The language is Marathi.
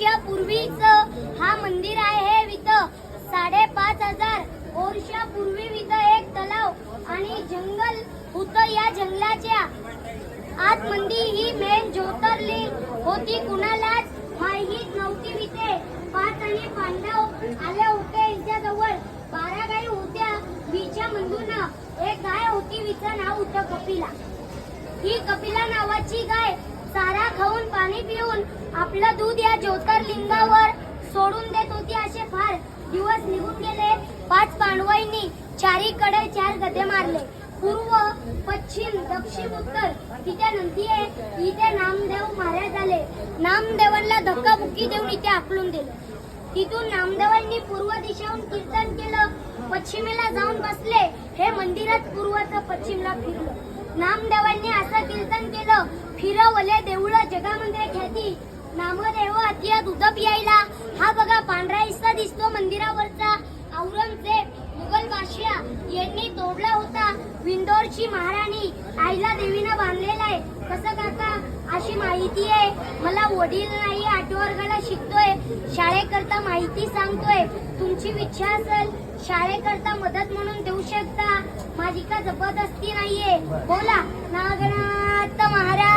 वर्षापूर्वीच हा मंदिर आहे इथं साडेपाच हजार वर्षापूर्वी इथं एक तलाव आणि जंगल होतं या जंगलाच्या आतमंदी ही मेन ज्योतर्लिंग होती. कुणालाच माहीत नव्हती इथे पाच आणि पांडव आले होते जवळ बारा गायी होत्या. बीच्या मंदून एक गाय होती. विचं नाव होतं कपिला. ही कपिला नावाची गाय सारा खाऊन पाणी आपलं दूध या ज्योतिर्लिंगावर सोडून देत होती असे फार दिवस निघून गेले. पाच पांडवांनी चारीकडे चार गदे मारले. पूर्व पश्चिम दक्षिण उत्तर. तिथे नंदी आहे इथे नामदेव महाराज आले. नामदेवांना धक्काबुक्की देऊन इथे आकलून दिले. तिथून नामदेवांनी पूर्व दिशेहून कीर्तन केलं. पश्चिमेला जाऊन बसले. हे मंदिरात पूर्वचं पश्चिमला फिरलं. नामदेवांनी असं कीर्तन केलं. फिरवले देऊळ जगामध्ये ख्याती. नामदेव अतिया दूध पियायला हा बघा पांढरा हिस्सा दिसतो मंदिरावरचा. औरंगजेब मुघल बादशाह यांनी तोडला होता विंदोरची महाराणी. आईला देवीनं बांधलेला आहे. कसं काका? अशी माहिती आहे. मला वडील नाही आठव्या वर्गाला शिकतोय. शाळेकरता माहिती सांगतोय. तुमची इच्छा असेल शाळेकरता मदत म्हणून देऊ शकता. माझी का जबरदस्ती नाहीये? बोला. नागनाथ महाराज.